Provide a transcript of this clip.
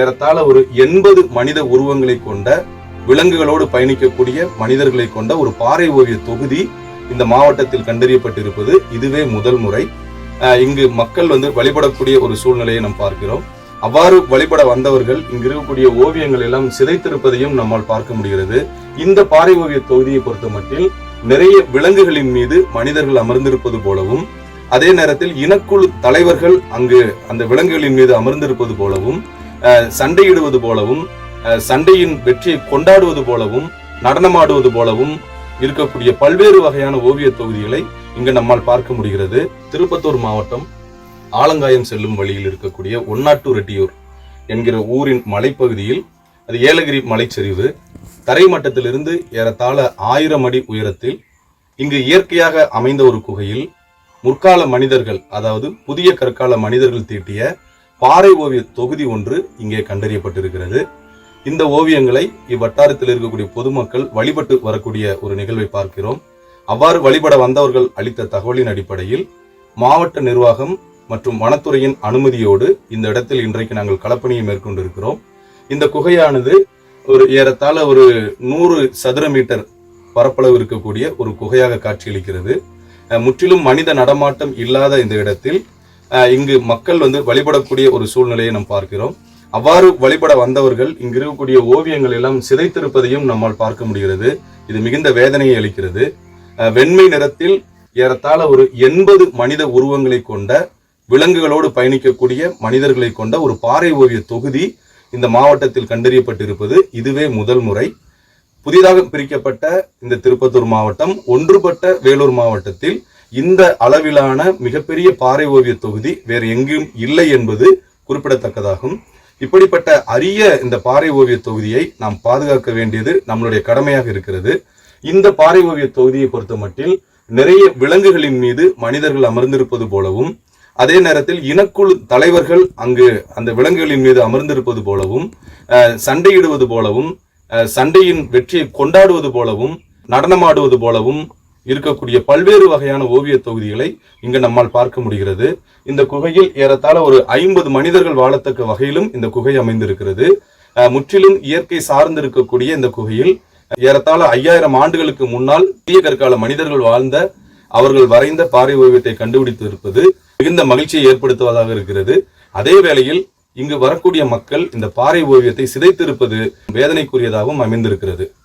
ஏறத்தாழ ஒரு எண்பது மனித உருவங்களை கொண்ட விலங்குகளோடு பயணிக்கக்கூடிய மனிதர்களை கொண்ட ஒரு பாறை ஓவிய தொகுதி இந்த மாவட்டத்தில் கண்டறியப்பட்டிருப்பது இதுவே முதல் முறை. இங்கு மக்கள் வந்து வழிபடக்கூடிய ஒரு சூழ்நிலையை நாம் பார்க்கிறோம். அவ்வாறு வழிபட வந்தவர்கள் இங்கு இருக்கக்கூடிய ஓவியங்கள் எல்லாம் சிதைத்திருப்பதையும் நம்மால் பார்க்க முடிகிறது. இந்த பாறை ஓவிய தொகுதியை பொறுத்த மட்டில் நிறைய விலங்குகளின் மீது மனிதர்கள் அமர்ந்திருப்பது போலவும் அதே நேரத்தில் இனக்குழு தலைவர்கள் அங்கு அந்த விலங்குகளின் மீது அமர்ந்திருப்பது போலவும் சண்டையிடுவது போலவும் அஹ், சண்டையின் வெற்றியை கொண்டாடுவது போலவும் நடனமாடுவது போலவும் இருக்கக்கூடிய பல்வேறு வகையான ஓவிய தொகுதிகளை இங்கு நம்மால் பார்க்க முடிகிறது. திருப்பத்தூர் மாவட்டம் ஆலங்காயம் செல்லும் வழியில் இருக்கக்கூடிய ஒன்னாட்டு ரெட்டியூர் என்கிற ஊரின் மலைப்பகுதியில் அது ஏலகிரி மலைச்சரிவு. தரைமட்டத்திலிருந்து ஏறத்தாழ ஆயிரம் அடி உயரத்தில் இங்கு இயற்கையாக அமைந்த ஒரு குகையில் முற்கால மனிதர்கள் அதாவது புதிய கற்கால மனிதர்கள் தீட்டிய பாறை ஓவிய தொகுதி ஒன்று இங்கே கண்டறியப்பட்டிருக்கிறது. இந்த ஓவியங்களை இவ்வட்டாரத்தில் இருக்கக்கூடிய பொதுமக்கள் வழிபட்டு வரக்கூடிய ஒரு நிகழ்வை பார்க்கிறோம். அவ்வாறு வழிபட வந்தவர்கள் அளித்த தகவலின் அடிப்படையில் மாவட்ட நிர்வாகம் மற்றும் வனத்துறையின் அனுமதியோடு இந்த இடத்தில் இன்றைக்கு நாங்கள் களப்பணியை மேற்கொண்டிருக்கிறோம். இந்த குகையானது ஒரு ஏறத்தாழ ஒரு நூறு சதுர மீட்டர் பரப்பளவு இருக்கக்கூடிய ஒரு குகையாக காட்சியளிக்கிறது. முற்றிலும் மனித நடமாட்டம் இல்லாத இந்த இடத்தில் இங்கு மக்கள் வந்து வழிபடக்கூடிய ஒரு சூழ்நிலையை நாம் பார்க்கிறோம். அவ்வாறு வழிபட வந்தவர்கள் இங்கு இருக்கக்கூடிய ஓவியங்கள் எல்லாம் சிதைத்திருப்பதையும் நம்மால் பார்க்க முடிகிறது. இது மிகுந்த வேதனையை அளிக்கிறது. வெண்மை நிறத்தில் ஏறத்தாழ ஒரு எண்பது மனித உருவங்களை கொண்ட விலங்குகளோடு பயணிக்கக்கூடிய மனிதர்களை கொண்ட ஒரு பாறை ஓவிய தொகுதி இந்த மாவட்டத்தில் கண்டறியப்பட்டிருப்பது. இதுவே முதல் முறை. புதிதாக பிரிக்கப்பட்ட இந்த திருப்பத்தூர் மாவட்டம் ஒன்றுபட்ட வேலூர் மாவட்டத்தில் இந்த அளவிலான மிகப்பெரிய பாறை ஓவிய தொகுதி வேறு எங்கேயும் இல்லை என்பது குறிப்பிடத்தக்கதாகும். இப்படிப்பட்ட அரிய இந்த பாறை ஓவிய தொகுதியை நாம் பாதுகாக்க வேண்டியது நம்மளுடைய கடமையாக இருக்கிறது. இந்த பாறை ஓவிய தொகுதியை பொறுத்த மட்டில் நிறைய விலங்குகளின் மீது மனிதர்கள் அமர்ந்திருப்பது போலவும் அதே நேரத்தில் இனக்குழு தலைவர்கள் அங்கு அந்த விலங்குகளின் மீது அமர்ந்திருப்பது போலவும் அஹ், சண்டையிடுவது போலவும் அஹ், சண்டையின் வெற்றியை கொண்டாடுவது போலவும் நடனமாடுவது போலவும் இருக்கக்கூடிய பல்வேறு வகையான ஓவிய தொகுதிகளை இங்கு நம்மால் பார்க்க முடிகிறது. இந்த குகையில் ஏறத்தாழ ஒரு ஐம்பது மனிதர்கள் வாழத்தக்க வகையிலும் இந்த குகை அமைந்திருக்கிறது. முற்றிலும் இயற்கை சார்ந்து இருக்கக்கூடிய இந்த குகையில் ஏறத்தாழ ஐயாயிரம் ஆண்டுகளுக்கு முன்னால் தீய கற்கால மனிதர்கள் வாழ்ந்த அவர்கள் வரைந்த பாறை ஓவியத்தை கண்டுபிடித்து இருப்பது மிகுந்த மகிழ்ச்சியை ஏற்படுத்துவதாக இருக்கிறது. அதே வேளையில் இங்கு வரக்கூடிய மக்கள் இந்த பாறை ஓவியத்தை சிதைத்திருப்பது வேதனைக்குரியதாகவும் அமைந்திருக்கிறது.